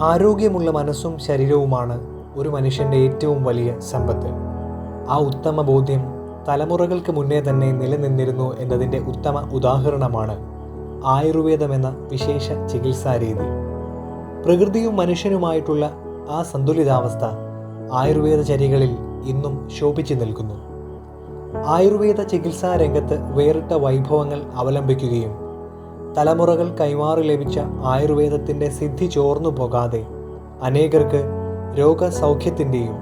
ആരോഗ്യമുള്ള മനസ്സും ശരീരവുമാണ് ഒരു മനുഷ്യന്റെ ഏറ്റവും വലിയ സമ്പത്ത്. ആ ഉത്തമ ബോധ്യം തലമുറകൾക്ക് മുന്നേ തന്നെ നിലനിന്നിരുന്നു എന്നതിന്റെ ഉത്തമ ഉദാഹരണമാണ് ആയുർവേദം എന്ന വിശേഷ ചികിത്സാ രീതി. പ്രകൃതിയും മനുഷ്യനുമായിട്ടുള്ള ആ സന്തുലിതാവസ്ഥ ആയുർവേദ ചരികളിൽ ഇന്നും ശോഭിച്ചു നിൽക്കുന്നു. ആയുർവേദ ചികിത്സാ രംഗത്ത് വേറിട്ട വൈഭവങ്ങൾ അവലംബിക്കുകയും തലമുറകൾ കൈമാറി ലഭിച്ച ആയുർവേദത്തിന്റെ സിദ്ധി ചോർന്നു പോകാതെ അനേകർക്ക് രോഗസൗഖ്യത്തിന്റെയും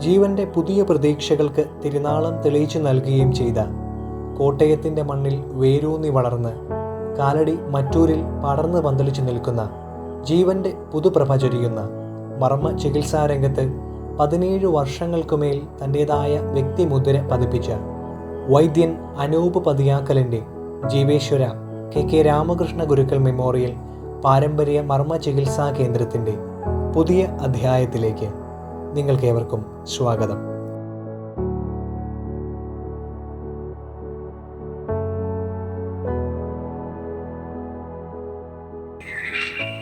ജീവന്റെ പുതിയ പ്രതീക്ഷകൾക്ക് തിരുനാളം തെളിയിച്ചു നൽകുകയും ചെയ്ത കോട്ടയത്തിന്റെ മണ്ണിൽ വേരൂന്നി വളർന്ന് കാലടി മറ്റൂരിൽ പടർന്ന് പന്തലിച്ചു നിൽക്കുന്ന ജീവന്റെ പുതുപ്രഭ ചൊരിയുന്ന മർമ്മ ചികിത്സാരംഗത്ത് പതിനേഴ് വർഷങ്ങൾക്കുമേൽ തന്റെതായ വ്യക്തിമുദ്ര പതിപ്പിച്ച വൈദ്യൻ Anoop പതിയാക്കലിന്റെ Jeeveshwara K K Ramakrishna Gurukkal memorial പാരമ്പര്യ മർമ്മ ചികിത്സാ കേന്ദ്രത്തിന്റെ പുതിയ അധ്യായത്തിലേക്ക് നിങ്ങൾക്കേവർക്കും സ്വാഗതം.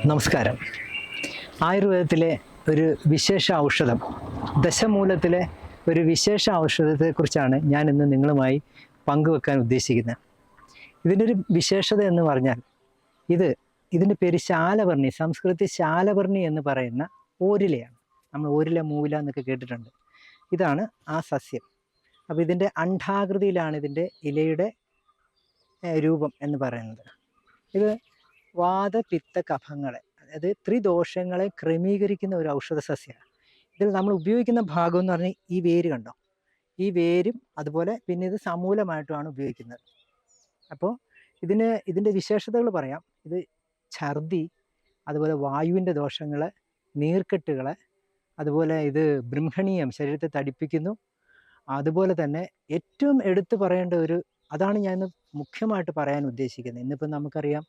നമസ്കാരം. ആയുർവേദത്തിലെ ഒരു വിശേഷ ഔഷധം ദശമൂലത്തിലെ ഒരു വിശേഷ ഔഷധത്തെക്കുറിച്ചാണ് ഞാൻ ഇന്ന് നിങ്ങളുമായി പങ്കുവെക്കാൻ ഉദ്ദേശിക്കുന്നത്. ഇതിന്റെ ഒരു വിശേഷത എന്ന് പറഞ്ഞാൽ ഇത് ഇതിന്റെ പേര് ശാലവർണി സംസ്കൃതി ശാലവർണി എന്ന് പറയുന്ന ഓരിലയാണ്. നമ്മൾ ഓരില മൂവില എന്നൊക്കെ കേട്ടിട്ടുണ്ട്. ഇതാണ് ആ സസ്യം. അപ്പോൾ ഇതിന്റെ അണ്ഡാകൃതിയിലാണ് ഇതിന്റെ ഇലയുടെ രൂപം എന്ന് പറയുന്നത്. ഇത് വാദപിത്ത കഫങ്ങളെ അതായത് ത്രിദോഷങ്ങളെ ക്രമീകരിക്കുന്ന ഒരു ഔഷധ സസ്യമാണ്. ഇതിൽ നമ്മൾ ഉപയോഗിക്കുന്ന ഭാഗം എന്ന് പറഞ്ഞാൽ ഈ വേര് കണ്ടോ? ഈ വേരും അതുപോലെ പിന്നെ ഇത് സമൂലമായിട്ടുമാണ് ഉപയോഗിക്കുന്നത്. അപ്പോൾ ഇതിന് ഇതിന്റെ വിശേഷതകൾ പറയാം. ഇത് ഛർദി അതുപോലെ വായുവിന്റെ ദോഷങ്ങൾ നീർക്കെട്ടുകൾ അതുപോലെ ഇത് ബ്രഹ്മണീയം ശരീരത്തെ തടിപ്പിക്കുന്നു. അതുപോലെ തന്നെ ഏറ്റവും എടുത്തു പറയേണ്ട ഒരു അതാണ് ഞാൻ മുഖ്യമായിട്ട് പറയാൻ ഉദ്ദേശിക്കുന്നത്. ഇന്നിപ്പം നമുക്കറിയാം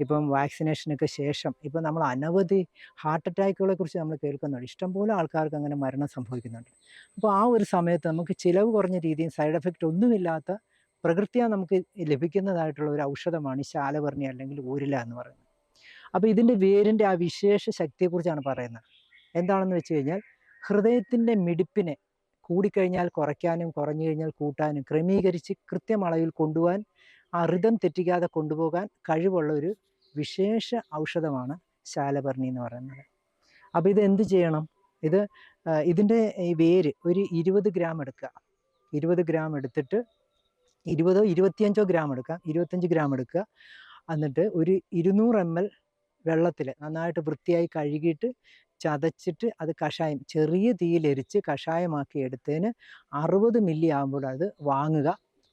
ഇപ്പം വാക്സിനേഷനൊക്കെ ശേഷം ഇപ്പം നമ്മൾ അനവധി ഹാർട്ട് അറ്റാക്കുകളെ കുറിച്ച് നമ്മൾ കേൾക്കുന്നുണ്ട്. ഇഷ്ടംപോലെ ആൾക്കാർക്ക് അങ്ങനെ മരണം സംഭവിക്കുന്നുണ്ട്. അപ്പോൾ ആ ഒരു സമയത്ത് നമുക്ക് ചിലവ് കുറഞ്ഞ രീതിയിൽ സൈഡ് എഫക്റ്റ് ഒന്നുമില്ലാത്ത പ്രകൃതിയാ നമുക്ക് ലഭിക്കുന്നതായിട്ടുള്ള ഒരു ഔഷധമാണ് ഈ ശാലവർണി അല്ലെങ്കിൽ ഊരില എന്ന് പറയുന്നത്. അപ്പോൾ ഇതിന്റെ വേരിന്റെ ആ വിശേഷ ശക്തിയെക്കുറിച്ചാണ് പറയുന്നത്. എന്താണെന്ന് വെച്ച് കഴിഞ്ഞാൽ ഹൃദയത്തിന്റെ മിടിപ്പിനെ കൂടിക്കഴിഞ്ഞാൽ കുറയ്ക്കാനും കുറഞ്ഞു കഴിഞ്ഞാൽ കൂട്ടാനും ക്രമീകരിച്ച് കൃത്യം അളവിൽ കൊണ്ടുപോകാൻ ആ ഋതം തെറ്റിക്കാതെ കൊണ്ടുപോകാൻ കഴിവുള്ള ഒരു വിശേഷ ഔഷധമാണ് ശാലപർണി എന്ന് പറയുന്നത്. അപ്പോൾ ഇത് എന്ത് ചെയ്യണം? ഇത് ഇതിന്റെ ഈ വേര് ഒരു ഇരുപത് ഗ്രാം എടുക്കുക. ഇരുപത് ഗ്രാം എടുത്തിട്ട് ഇരുപതോ ഇരുപത്തിയഞ്ചോ ഗ്രാം എടുക്കാം ഇരുപത്തഞ്ച് ഗ്രാം എടുക്കുക. എന്നിട്ട് ഒരു ഇരുന്നൂറ് എം എൽ വെള്ളത്തിൽ നന്നായിട്ട് വൃത്തിയായി കഴുകിയിട്ട് ചതച്ചിട്ട് അത് കഷായം ചെറിയ തീയിലെരിച്ച് കഷായമാക്കി എടുത്തതിന് അറുപത് മില്ലി ആകുമ്പോൾ അത് വാങ്ങുക.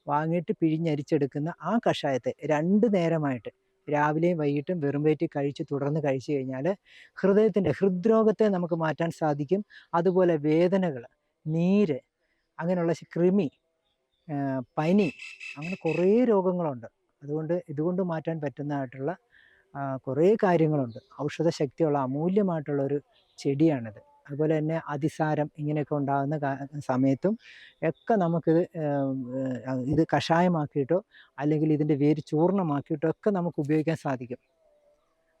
വാങ്ങിയിട്ട് പിഴിഞ്ഞരിച്ചെടുക്കുന്ന ആ കഷായത്തെ രണ്ട് നേരമായിട്ട് രാവിലെയും വൈകിട്ടും വെറും വയറ്റിൽ കഴിച്ച് തുടർന്ന് കഴിച്ചു കഴിഞ്ഞാൽ ഹൃദയത്തിന്റെ ഹൃദ്രോഗത്തെ നമുക്ക് മാറ്റാൻ സാധിക്കും. അതുപോലെ വേദനകൾ നീര് അങ്ങനെയുള്ള കൃമി പനി അങ്ങനെ കുറേ രോഗങ്ങളുണ്ട്. അതുകൊണ്ട് ഇതുകൊണ്ട് മാറ്റാൻ പറ്റുന്നതായിട്ടുള്ള കുറേ കാര്യങ്ങളുണ്ട്. ഔഷധ ശക്തിയുള്ള അമൂല്യമായിട്ടുള്ള ഒരു ചെടിയാണിത്. അതുപോലെ തന്നെ അതിസാരം ഇങ്ങനെയൊക്കെ ഉണ്ടാകുന്ന സമയത്തും ഒക്കെ നമുക്കിത് ഇത് കഷായമാക്കിയിട്ടോ അല്ലെങ്കിൽ ഇതിന്റെ വേര് ചൂർണമാക്കിയിട്ടോ ഒക്കെ നമുക്ക് ഉപയോഗിക്കാൻ സാധിക്കും.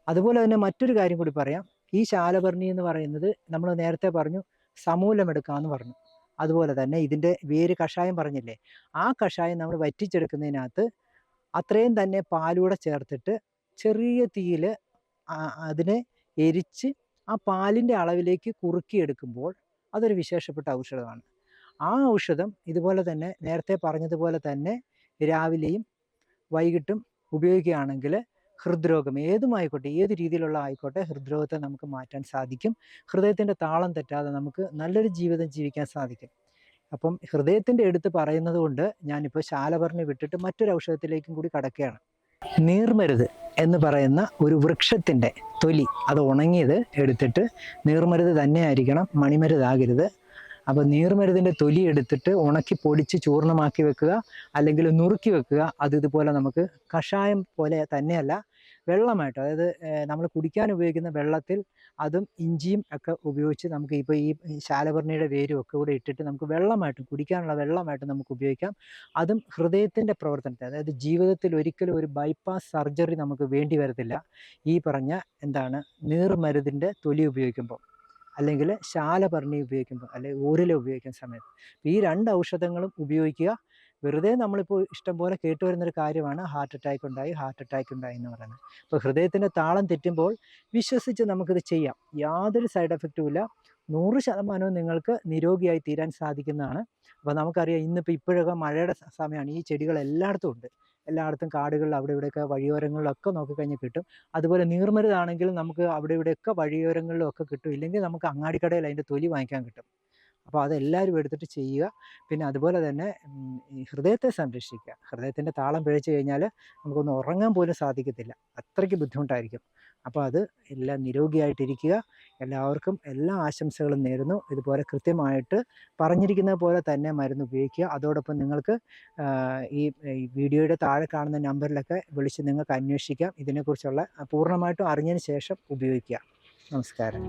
അതുപോലെ തന്നെ മറ്റൊരു കാര്യം കൂടി പറയാം. ഈ ശാലഭരണി എന്ന് പറയുന്നത് നമ്മൾ നേരത്തെ പറഞ്ഞു സമൂലമെടുക്കാമെന്ന് പറഞ്ഞു. അതുപോലെ തന്നെ ഇതിന്റെ വേര് കഷായം പറഞ്ഞില്ലേ ആ കഷായം നമ്മൾ വറ്റിച്ചെടുക്കുന്നതിനകത്ത് അത്രയും തന്നെ പാലൂടെ ചേർത്തിട്ട് ചെറിയ തീയിൽ അതിനെ എരിച്ച് ആ പാലിന്റെ അളവിലേക്ക് കുറുക്കിയെടുക്കുമ്പോൾ അതൊരു വിശേഷപ്പെട്ട ഔഷധമാണ്. ആ ഔഷധം ഇതുപോലെ തന്നെ നേരത്തെ പറഞ്ഞതുപോലെ തന്നെ രാവിലെയും വൈകിട്ടും ഉപയോഗിക്കുകയാണെങ്കിൽ ഹൃദ്രോഗം ഏതുമായിക്കോട്ടെ ഏത് രീതിയിലുള്ള ആയിക്കോട്ടെ ഹൃദ്രോഗത്തെ നമുക്ക് മാറ്റാൻ സാധിക്കും. ഹൃദയത്തിന്റെ താളം തെറ്റാതെ നമുക്ക് നല്ലൊരു ജീവിതം ജീവിക്കാൻ സാധിക്കും. അപ്പം ഹൃദയത്തിന്റെ എടുത്ത് പറയുന്നത് കൊണ്ട് ഞാനിപ്പോൾ ശാലപർണി വിട്ടിട്ട് മറ്റൊരു ഔഷധത്തിലേക്കും കൂടി കടക്കുകയാണ്. നീർമരുത് എന്ന് പറയുന്ന ഒരു വൃക്ഷത്തിന്റെ തൊലി അത് ഉണങ്ങിയത് എടുത്തിട്ട് നീർമരുത് തന്നെ ആയിരിക്കണം മണിമരുതാകരുത്. അപ്പോൾ നീർമരുതിന്റെ തൊലി എടുത്തിട്ട് ഉണക്കി പൊടിച്ച് ചൂർണമാക്കി വെക്കുക അല്ലെങ്കിൽ നുറുക്കി വെക്കുക. അത് ഇതുപോലെ നമുക്ക് കഷായം പോലെ തന്നെയല്ല വെള്ളമായിട്ട്. അതായത് നമ്മൾ കുടിക്കാൻ ഉപയോഗിക്കുന്ന വെള്ളത്തിൽ അതും ഇഞ്ചിയും ഒക്കെ ഉപയോഗിച്ച് നമുക്ക് ഇപ്പോൾ ഈ ശാലപർണിയുടെ വേരും ഒക്കെ കൂടെ ഇട്ടിട്ട് നമുക്ക് വെള്ളമായിട്ടും കുടിക്കാനുള്ള വെള്ളമായിട്ടും നമുക്ക് ഉപയോഗിക്കാം. അതും ഹൃദയത്തിന്റെ പ്രവർത്തനത്തെ അതായത് ജീവിതത്തിൽ ഒരിക്കലും ഒരു ബൈപ്പാസ് സർജറി നമുക്ക് വേണ്ടി വരത്തില്ല. ഈ പറഞ്ഞ എന്താണ് നീർമരുതിന്റെ തൊലി ഉപയോഗിക്കുമ്പോൾ. അല്ലെങ്കിൽ ശാലപർണി ഉപയോഗിക്കുമ്പോൾ അല്ലെങ്കിൽ ഊരില ഉപയോഗിക്കുന്ന സമയത്ത്. ഈ രണ്ട് ഔഷധങ്ങളും ഉപയോഗിക്കുക. വെറുതെ നമ്മളിപ്പോൾ ഇഷ്ടം പോലെ കേട്ടുവരുന്നൊരു കാര്യമാണ് ഹാർട്ട് അറ്റാക്ക് ഉണ്ടായി ഹാർട്ട് അറ്റാക്ക് ഉണ്ടായി എന്ന് പറയുന്നത്. അപ്പോൾ ഹൃദയത്തിന്റെ താളം തെറ്റുമ്പോൾ വിശ്വസിച്ച് നമുക്കിത് ചെയ്യാം. യാതൊരു സൈഡ് എഫക്റ്റും ഇല്ല. നൂറ് ശതമാനവും നിങ്ങൾക്ക് നിരോഗിയായി തീരാൻ സാധിക്കുന്നതാണ്. അപ്പോൾ നമുക്കറിയാം ഇന്നിപ്പോൾ ഇപ്പോഴൊക്കെ മഴയുടെ സമയമാണ്. ഈ ചെടികൾ എല്ലായിടത്തും ഉണ്ട്. എല്ലായിടത്തും കാടുകളിൽ അവിടെ ഇവിടെയൊക്കെ വഴിയോരങ്ങളിലൊക്കെ നോക്കിക്കഴിഞ്ഞാൽ കിട്ടും. അതുപോലെ നീർമരുതാണെങ്കിൽ നമുക്ക് അവിടെ ഇവിടെയൊക്കെ വഴിയോരങ്ങളിലൊക്കെ കിട്ടും. ഇല്ലെങ്കിൽ നമുക്ക് അങ്ങാടിക്കടയിൽ അതിന്റെ തൊലി വാങ്ങിക്കാൻ കിട്ടും. അപ്പോൾ അതെല്ലാവരും എടുത്തിട്ട് ചെയ്യുക. പിന്നെ അതുപോലെ തന്നെ ഹൃദയത്തെ സംരക്ഷിക്കുക. ഹൃദയത്തിന്റെ താളം പിഴച്ചു കഴിഞ്ഞാൽ നമുക്കൊന്ന് ഉറങ്ങാൻ പോലും സാധിക്കത്തില്ല. അത്രയ്ക്ക് ബുദ്ധിമുട്ടായിരിക്കും. അപ്പോൾ അത് എല്ലാം നിരോഗിയായിട്ടിരിക്കുക. എല്ലാവർക്കും എല്ലാ ആശംസകളും നേരുന്നു. ഇതുപോലെ കൃത്യമായിട്ട് പറഞ്ഞിരിക്കുന്ന പോലെ തന്നെ മരുന്ന് ഉപയോഗിക്കുക. അതോടൊപ്പം നിങ്ങൾക്ക് ഈ വീഡിയോയുടെ താഴെ കാണുന്ന നമ്പറിലൊക്കെ വിളിച്ച് നിങ്ങൾക്ക് അന്വേഷിക്കാം. ഇതിനെക്കുറിച്ചുള്ള പൂർണമായിട്ടും അറിഞ്ഞതിന് ശേഷം ഉപയോഗിക്കുക നമസ്കാരം.